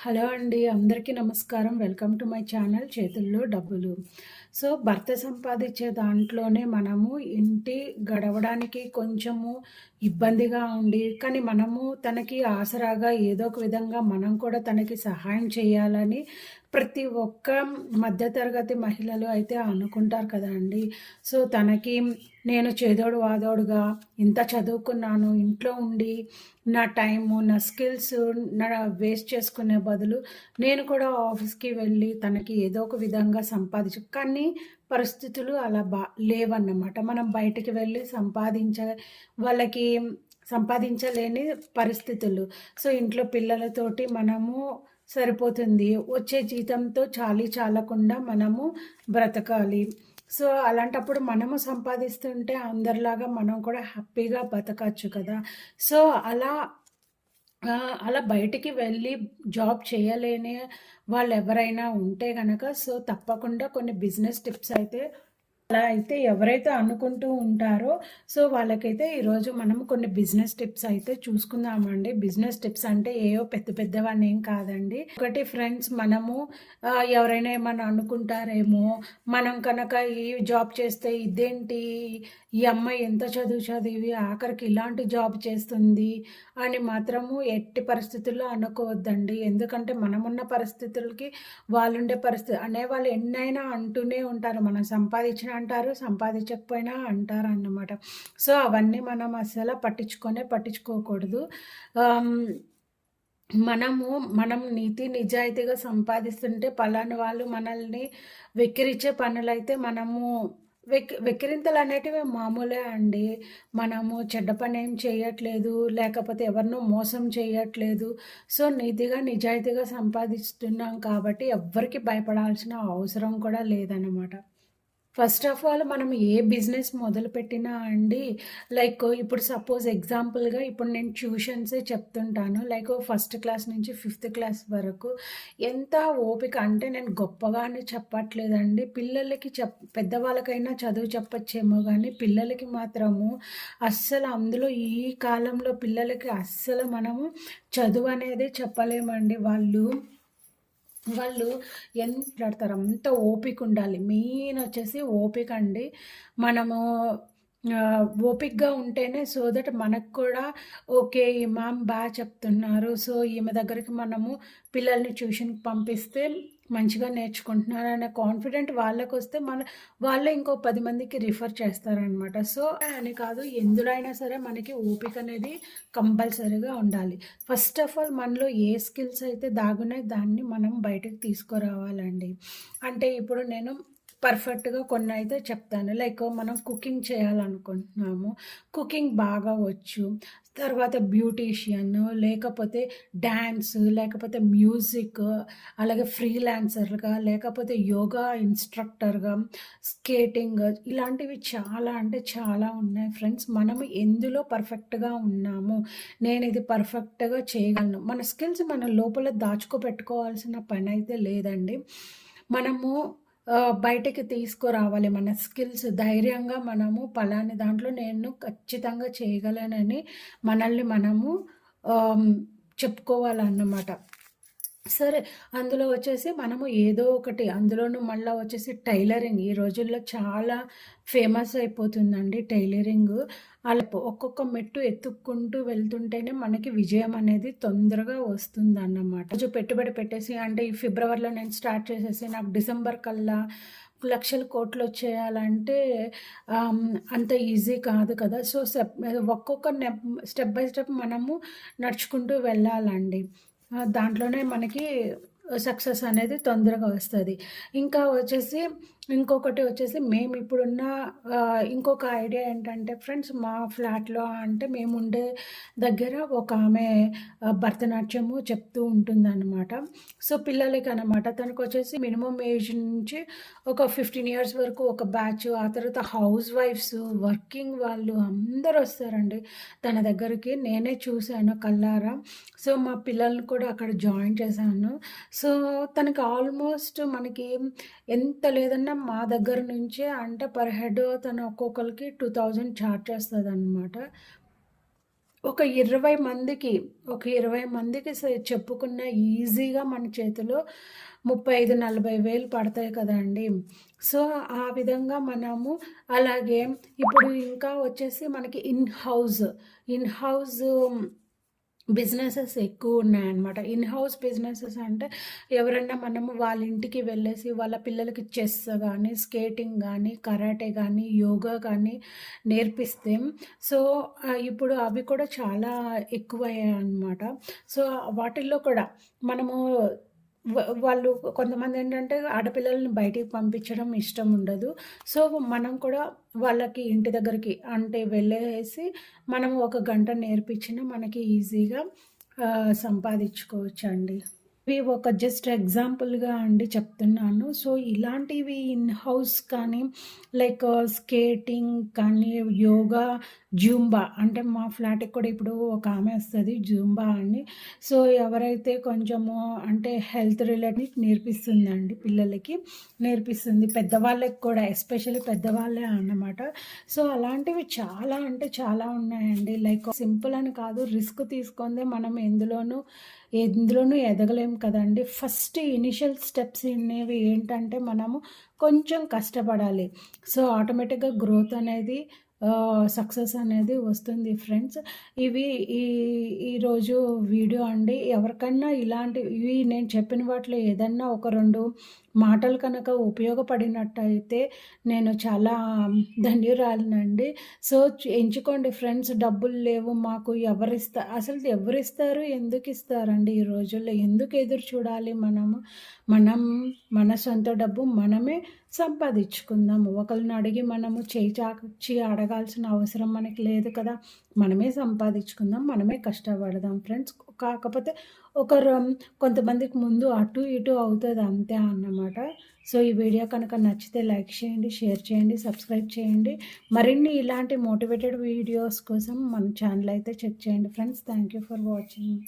Hello అండి అందరికీ నమస్కారం. వెల్కమ్ టు మై ఛానల్ చేతుల్లో డబ్బులు. సో భర్త సంపాదించే దాంట్లోనే మనము ఇంటి గడవడానికి కొంచెము ఇబ్బందిగా ఉండి కానీ మనము తనకి ఆసరాగా ఏదో ఒక విధంగా మనం కూడా తనకి సహాయం చేయాలని ప్రతి ఒక్క మధ్యతరగతి మహిళలు అయితే అనుకుంటారు కదండి సో తనకి నేను చేదోడు వాదోడుగా ఇంత చదువుకున్నాను ఇంట్లో ఉండి నా టైము నా స్కిల్స్ నా వేస్ట్ చేసుకునే బదులు నేను కూడా ఆఫీస్కి వెళ్ళి తనకి ఏదో ఒక విధంగా సంపాదించు కానీ పరిస్థితులు అలా బా లేవన్నమాట. మనం బయటికి వెళ్ళి సంపాదించ వాళ్ళకి సంపాదించలేని పరిస్థితులు. సో ఇంట్లో పిల్లలతోటి మనము సరిపోతుంది. వచ్చే జీతంతో చాలీ చాలకుండా మనము బ్రతకాలి. సో అలాంటప్పుడు మనము సంపాదిస్తుంటే అందరిలాగా మనం కూడా హ్యాపీగా బతకచ్చు కదా. సో అలా అలా బయటికి వెళ్ళి జాబ్ చేయలేని వాళ్ళు ఎవరైనా ఉంటే కనుక సో తప్పకుండా కొన్ని బిజినెస్ టిప్స్ అయితే అలా అయితే ఎవరైతే అనుకుంటూ ఉంటారో సో వాళ్ళకైతే ఈరోజు మనం కొన్ని బిజినెస్ టిప్స్ అయితే చూసుకుందామండి. బిజినెస్ టిప్స్ అంటే ఏవో పెద్ద పెద్దవన్నీ ఏం కాదండి. ఒకటి ఫ్రెండ్స్ మనము ఎవరైనా ఏమైనా అనుకుంటారేమో మనం కనుక ఈ జాబ్ చేస్తే ఇదేంటి ఈ అమ్మాయి ఎంత చదువు చదివి ఆఖరికి ఇలాంటి జాబ్ చేస్తుంది అని మాత్రము ఎట్టి పరిస్థితుల్లో అనుకోవద్దండి. ఎందుకంటే మనమున్న పరిస్థితులకి వాళ్ళుండే పరిస్థితి అనే వాళ్ళు ఎన్నైనా అంటూనే ఉంటారు. మనం సంపాదించిన అంటారు సంపాదించకపోయినా అంటారు అన్నమాట సో అవన్నీ మనం అసలు పట్టించుకొనే పట్టించుకోకూడదు. మనము మనం నీతి నిజాయితీగా సంపాదిస్తుంటే పలాని వాళ్ళు మనల్ని వెక్కిరించే పనులైతే మనము వెక్ వెక్కిరింతలు అనేటివి మామూలే అండి. మనము చెడ్డ పని ఏం చేయట్లేదు లేకపోతే ఎవరినో మోసం చేయట్లేదు. సో నీతిగా నిజాయితీగా సంపాదిస్తున్నాం కాబట్టి ఎవ్వరికి భయపడాల్సిన అవసరం కూడా లేదన్నమాట. ఫస్ట్ ఆఫ్ ఆల్ మనం ఏ బిజినెస్ మొదలుపెట్టినా అండి లైక్ ఇప్పుడు సపోజ్ ఎగ్జాంపుల్గా ఇప్పుడు నేను ట్యూషన్సే చెప్తుంటాను లైక్ ఫస్ట్ క్లాస్ నుంచి ఫిఫ్త్ క్లాస్ వరకు ఎంత ఓపిక అంటే నేను గొప్పగానే చెప్పట్లేదండి. పిల్లలకి చెప్ పెద్దవాళ్ళకైనా చదువు చెప్పచ్చేమో కానీ పిల్లలకి మాత్రము అస్సలు అందులో ఈ కాలంలో పిల్లలకి అస్సలు మనము చదువు అనేది చెప్పలేమండి వాళ్ళు. వాళ్ళు ఎంత ఆడతారు అంత ఓపిక ఉండాలి. మెయిన్ వచ్చేసి ఓపిక అండి. మనము ఓపిక్గా ఉంటేనే సో దట్ మనకు కూడా ఓకే ఈ మ్యామ్ బాగా చెప్తున్నారు. సో ఈమె దగ్గరికి మనము పిల్లల్ని ట్యూషన్కి పంపిస్తే మంచిగా నేర్చుకుంటున్నారు అనే కాన్ఫిడెంట్ వాళ్ళకి వస్తే మన వాళ్ళే ఇంకో పది మందికి రిఫర్ చేస్తారనమాట సో అని కాదు ఎందులో అయినా సరే మనకి ఓపిక అనేది కంపల్సరీగా ఉండాలి. ఫస్ట్ ఆఫ్ ఆల్ మనలో ఏ స్కిల్స్ అయితే దాగున్నాయి దాన్ని మనం బయటకు తీసుకురావాలండి. అంటే ఇప్పుడు నేను పర్ఫెక్ట్గా కొన్ని అయితే చెప్తాను. లైక్ మనం కుకింగ్ చేయాలనుకుంటున్నాము కుకింగ్ బాగా వచ్చు తర్వాత బ్యూటీషియన్ లేకపోతే డ్యాన్స్ లేకపోతే మ్యూజిక్ అలాగే ఫ్రీలాన్సర్గా లేకపోతే యోగా ఇన్స్ట్రక్టర్గా స్కేటింగ్ ఇలాంటివి చాలా అంటే చాలా ఉన్నాయి ఫ్రెండ్స్. మనము ఎందులో పర్ఫెక్ట్గా ఉన్నాము నేను ఇది పర్ఫెక్ట్గా చేయగలను. మన స్కిల్స్ మన లోపల దాచుకోబెట్టుకోవాల్సిన పని అయితే లేదండి. మనము బయటకి తీసుకురావాలి. మన స్కిల్స్ ధైర్యంగా మనము పలాని దాంట్లో నేను ఖచ్చితంగా చేయగలనని మనల్ని మనము చెప్పుకోవాలన్నమాట. సరే అందులో వచ్చేసి మనము ఏదో ఒకటి అందులోనూ మళ్ళీ వచ్చేసి టైలరింగ్. ఈ రోజుల్లో చాలా ఫేమస్ అయిపోతుందండి టైలరింగ్. అలా ఒక్కొక్క మెట్టు ఎత్తుక్కుంటూ వెళ్తుంటేనే మనకి విజయం అనేది తొందరగా వస్తుంది అన్నమాట రోజు పెట్టుబడి పెట్టేసి అంటే ఈ ఫిబ్రవరిలో నేను స్టార్ట్ చేసేసి నాకు డిసెంబర్ కల్లా లక్షల కోట్లు వచ్చేయాలంటే అంత ఈజీ కాదు కదా. సో స్టెప్ ఒక్కొక్క స్టెప్ బై స్టెప్ మనము నడుచుకుంటూ వెళ్ళాలండి. దాంట్లోనే మనకి సక్సెస్ అనేది తొందరగా వస్తుంది. ఇంకా వచ్చేసి ఇంకొకటి వచ్చేసి మేము ఇప్పుడున్న ఇంకొక ఐడియా ఏంటంటే ఫ్రెండ్స్ మా ఫ్లాట్లో అంటే మేము ఉండే దగ్గర ఒక ఆమె భరతనాట్యము చెప్తూ ఉంటుందన్నమాట. సో పిల్లలకి అనమాట తనకు వచ్చేసి మినిమం ఏజ్ నుంచి ఒక ఫిఫ్టీన్ ఇయర్స్ వరకు ఒక బ్యాచ్ ఆ తర్వాత హౌస్ వైఫ్స్ వర్కింగ్ వాళ్ళు అందరు వస్తారండి. తన దగ్గరికి నేనే చూశాను కల్లారా సో మా పిల్లల్ని కూడా అక్కడ జాయిన్ చేశాను. సో తనకి ఆల్మోస్ట్ మనకి ఎంత లేదన్నా మా దగ్గర నుంచే అంటే పర్ హెడ్ తను ఒక్కొక్కరికి టూ థౌజండ్ ఛార్జ్ చేస్తుంది అనమాట ఒక 20 మందికి, ఒక 20 మందికి చెప్పుకున్న ఈజీగా మన చేతిలో 35, 40 వేలు పడతాయి కదండీ! సో, ఆ విధంగా మనము అలాగే ఇప్పుడు ఇంకా వచ్చేసి మనకి in house, in house businesses ఎక్కువున్నాయన్నమాట. In house businesses అంటే ఎవరన్నా మనము వాళ్ళ ఇంటికి వెళ్ళేసి వాళ్ళ పిల్లలకి చెస్ కానీ స్కేటింగ్ కానీ కరాటే కానీ యోగా కానీ నేర్పిస్తే సో, ఇప్పుడు అవి కూడా చాలా ఎక్కువయ్యాయన్నమాట. సో, వాటిల్లో కూడా మనము వాళ్ళు కొంతమంది ఏంటంటే ఆడపిల్లల్ని బయటికి పంపించడం ఇష్టం ఉండదు. సో, మనం కూడా వాళ్ళకి ఇంటి దగ్గరికి అంటే వెళ్ళేసి మనం ఒక గంట నేర్పించినా మనకి ఈజీగా సంపాదించుకోవచ్చు సంపాదించుకోవచ్చండి. చెప్పి ఒక జస్ట్ ఎగ్జాంపుల్‌గా అండి చెప్తున్నాను. సో, ఇలాంటివి ఇన్ హౌస్ కానీ లైక్ స్కేటింగ్ uh, కానీ, యోగా, జూంబా అంటే మా ఫ్లాట్‌కి కూడా ఇప్పుడు ఒక ఆమె వస్తుంది జూంబా అని. సో, ఎవరైతే కొంచెము అంటే హెల్త్ రిలేటెడ్ నేర్పిస్తుందండి పిల్లలకి. నేర్పిస్తుంది. పెద్దవాళ్ళకి కూడా ఎస్పెషల్లీ పెద్దవాళ్ళే అన్నమాట. సో, అలాంటివి చాలా అంటే చాలా ఉన్నాయండి. లైక్ సింపుల్ అని కాదు రిస్క్ తీసుకుందే మనం ఎందులోనూ ఎందులోనూ ఎదగలేము కదండి ఫస్ట్ ఇనిషియల్ స్టెప్స్ అనేవి ఏంటంటే మనము కొంచెం కష్టపడాలి. సో, ఆటోమేటిక్‌గా గ్రోత్ అనేది సక్సెస్ అనేది వస్తుంది ఫ్రెండ్స్. ఇవి ఈ ఈరోజు వీడియో అండి. ఎవరికన్నా ఇలాంటి ఇవి నేను చెప్పిన వాటిలో ఏదన్నా ఒక రెండు మాటలు కనుక ఉపయోగపడినట్టయితే నేను చాలా ధన్యురాలినండి. సో, ఎంచుకోండి ఫ్రెండ్స్ డబ్బులు లేవు మాకు ఎవరిస్తా అసలు ఎవరిస్తారు? ఎందుకు ఇస్తారండి ఈ రోజుల్లో? ఎందుకు ఎదురు చూడాలి మనము? మనం మన సొంత డబ్బు మనమే సంపాదించుకుందాము. ఒకరిని అడిగి మనము చేయి చాచి అడగాల్సిన అవసరం మనకి లేదు కదా! మనమే సంపాదించుకుందాం. మనమే కష్టపడదాం ఫ్రెండ్స్. కాకపోతే ఒకరు కొంతమందికి ముందు అటు ఇటు అవుతుంది అంతే అన్నమాట. సో, ఈ వీడియో కనుక నచ్చితే లైక్ చేయండి, షేర్ చేయండి, సబ్స్క్రైబ్ చేయండి. మరిన్ని ఇలాంటి మోటివేటెడ్ వీడియోస్ కోసం మన ఛానల్ అయితే చెక్ చేయండి friends. Thank you for watching.